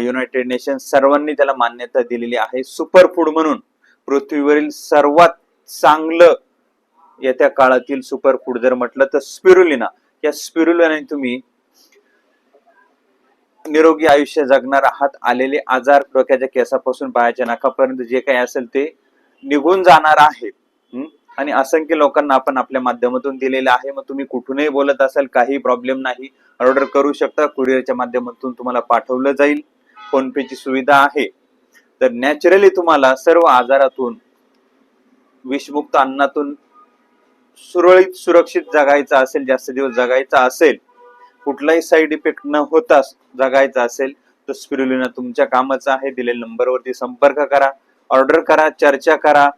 united nation सर्वांनी त्याला मान्यता दिलेली आहे. सुपर फूड म्हणून पृथ्वीवरील सर्वात चांगलं येत्या काळातील सुपर फूड जर म्हटलं तर स्पिरुलिना. या स्पिरुलिनाने तुम्ही निरोगी आयुष्य जगणार आहात. आलेले आजार डोक्याच्या केसापासून पायाच्या नाकापर्यंत जे काही असेल ते निघून जाणार आहेत आणि असंख्य लोकांना आपण आपल्या माध्यमातून दिलेलं आहे. मग तुम्ही कुठूनही बोलत असाल काही प्रॉब्लेम नाही. ऑर्डर करू शकता. कुरिअरच्या माध्यमातून तुम्हाला पाठवलं जाईल. फोनपेची सुविधा आहे. तर नॅचरली तुम्हाला सर्व आजारातून विषमुक्त अन्नातून सुरळीत सुरक्षित जगायचं असेल जास्त दिवस जगायचं असेल कुठलाही साईड इफेक्ट न होता जगायचा असेल तर स्पिरुलिना तुमच्या कामाचं आहे. दिलेल्या नंबरवरती संपर्क करा. ऑर्डर करा चर्चा करा.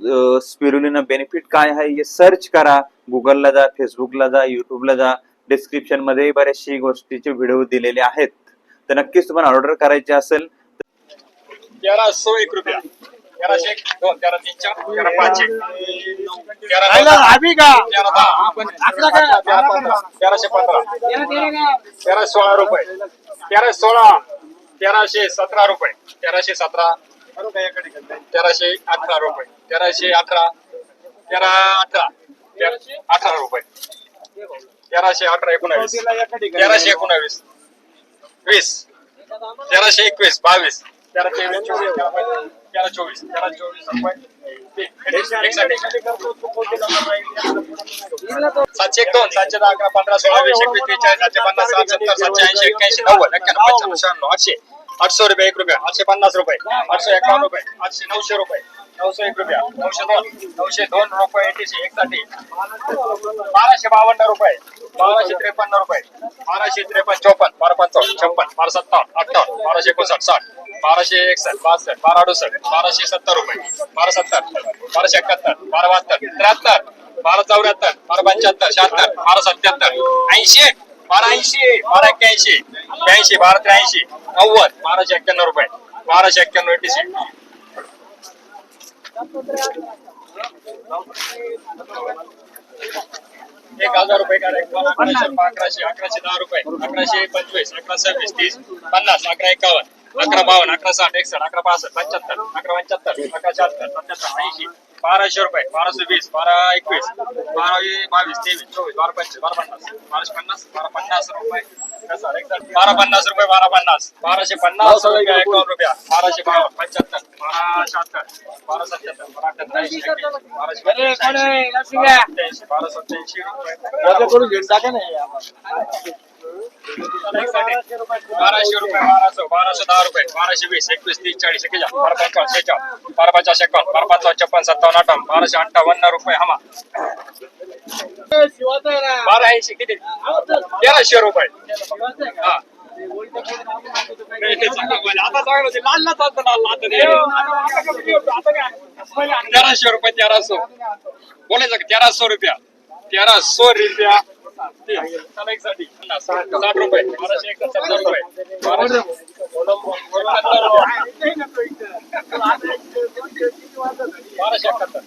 स्पिरुलिना बेनिफिट काय आहे हे सर्च करा. गुगलला जा फेसबुकला जा युट्यूबला जा. डिस्क्रिप्शनमध्ये बऱ्याचशा गोष्टीचे व्हिडिओ दिलेले आहेत. तर नक्कीच तुम्हाला ऑर्डर करायचे असेल तेरा सौ एक रुपया. तेराशे एक दोन तेरा तीन चार पाच एक. पंधरा. तेराशे सोळा रुपये. तेरा सोळा. तेराशे सतरा रुपये. तेराशे सतरा. तेराशे अठरा रुपये. तेराशे अठरा तेरा अठरा. अठरा रुपये. तेराशे अठरा एकोणावीस. तेराशे एकोणावीस. वीस. तेराशे एकवीस बावीस. तेरा तेवीस चोवीस. तेरा चोवीस. तेरा चोवीस रुपये. सातशे एक दोन सातशे दहा अकरा पंधरा सोळा वीस एकवीस बेचाळीस सातशे पन्नास सात सत्तर सातशे ऐंशी एक्क्याऐंशी नव्वद एक्क्याण्णव पंच्याण्णव शहाण्णव आठशे. आठशे रुपये एक रुपया आठशे पन्नास रुपये आठशे एकावन्न रुपये आठशे नऊशे रुपये नऊशे एक रुपया नऊशे दोन नऊशे दोन रुपये एकशे एकसाठी. बाराशे बावन्न रुपये बाराशे त्रेपन्न रुपये बाराशे त्रेपन्न चौपन्न बारा पंचावन्न छप्पन बारा सत्तावन्न अठ्ठावन्न बाराशे एकोणसाठ साठ बाराशे एकसष्ट बासष्ट बारा अडुसष्ट बाराशे सत्तर रुपये बारा सत्तर बाराशे एकाहत्तर बारा बहात्तर त्र्याहत्तर बारा चौऱ्याहत्तर बारा पंच्याहत्तर शहात्तर बारा सत्याहत्तर ऐंशी बारा ऐंशी बारा एक्क्याऐंशी ब्याऐंशी बारा त्र्याऐंशी नव्वद बाराशे एक्क्याण्णव रुपये बाराशे एक्क्याण्णव एटीसी. एक हजार रुपये अकराशे अकराशे अकराशे दहा रुपये अकराशे पंचवीस अकरा सव्वीस तीस पन्नास अकरा एकावन्न अकरा बावन्न अकरा साठ एकसष्ट अकरा पासष्ट पंच्याहत्तर अकरा पंच्याहत्तर अकरा शहात्तर पंच्याहत्तर ऐंशी बाराशे रुपये बाराशे वीस बारा एकवीस बारावी बावीस तेवीस चोवीस बारा पंचवीस बारा पन्नास बाराशे पन्नास बारा पन्नास रुपये. बारा पन्नास रुपये बारा पन्नास बाराशे पन्नास रुपये एकावन्न रुपया बाराशे बावन्न पंच्याहत्तर बारा शहात्तर बारा सत्याहत्तर बारा एक्क्याऐंशी, बाराशे बारा बारा सत्याऐंशी रुपये. बाराशे रुपये बाराशे बाराशे दहा रुपये बाराशे वीस एकवीस तीस चाळीस एक्केचाळीस बारा पंचावन्न शेहेचाळीस बारा पंचावन्न एकावन्न बारा पंचावन्न छप्पन सत्तावन्न अठ्ठावन्न बाराशे अठ्ठावन्न रुपये हमा बारा ऐंशी किती? तेराशे रुपये. हा. तेराशे रुपये तेराशे. बोलायचं तेराशे रुपया. तेराशे रुपया. साठी. साठ रुपये बाराशे एकाहत्तर रुपये बाराशे बाराशे एकाहत्तर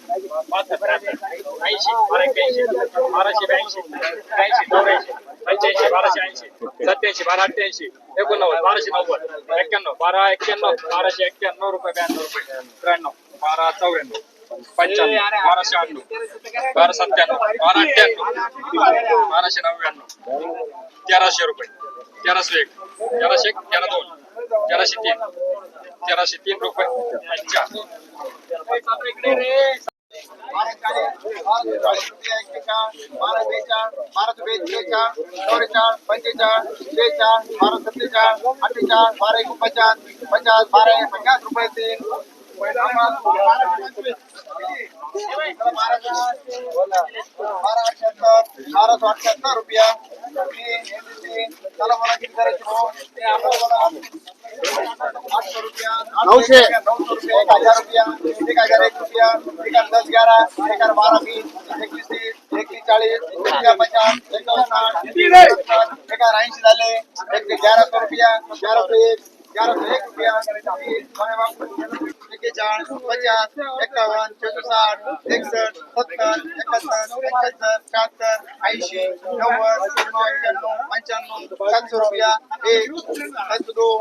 ऐंशी बारा एक्क्याऐंशी बाराशे ब्याऐंशी त्र्याऐंशी चौऱ्याऐंशी पंच्याऐंशी बाराशे ऐंशी सत्याऐंशी बारा अठ्ठ्याऐंशी एकोणनव्वद बाराशे नव्वद एक्क्याण्णव बारा एक्क्याण्णव बाराशे एक्क्याण्णव रुपये ब्याण्णव रुपये त्र्याण्णव बारा चौऱ्याण्णव पंच्याण्णव बाराशे अण्णव बारा सत्त्याण्णव बारा अठ्ठ्याण्णव तेराशे रुपये तेराशे एक तेराशे एक तेरा दोन तेराशे तीन तेराशे तीन रुपये अच्छा बारा बेचाळ बारा बेचाळ चौवेचाळ पंचेचाळ शेचाळ बारा सत्तेचाळ अठ्ठेचाळ बारा एक पचास पचास बारा एक पचास रुपये तीन बारा अठ्याहत्तर बाराशे अठ्याहत्तर रुपया चला मला किती करायची भाऊ आठशे रुपया नऊशे. नऊशे. रुपये एक हजार रुपया एक हजार एक रुपया एक हजार दस ग्यारह एक हजार बारह बीस एकवीस तीस एकवीस चाळीस एक पचास एकावन्न साठ एक हजार ऐंशी झाले. एक ते ग्यारह रुपया. ग्यारह सौ एक. ग्यारह सौ एक रुपया एक्केचाळीस पचास एकावन्न चौसष्ट एकसष्ट सत्तर एकाहत्तर एकाहत्तर शहात्तर ऐंशी नव्वद एक्क्याण्णव पंच्याण्णव सातशे रुपया। एक सातशे दोन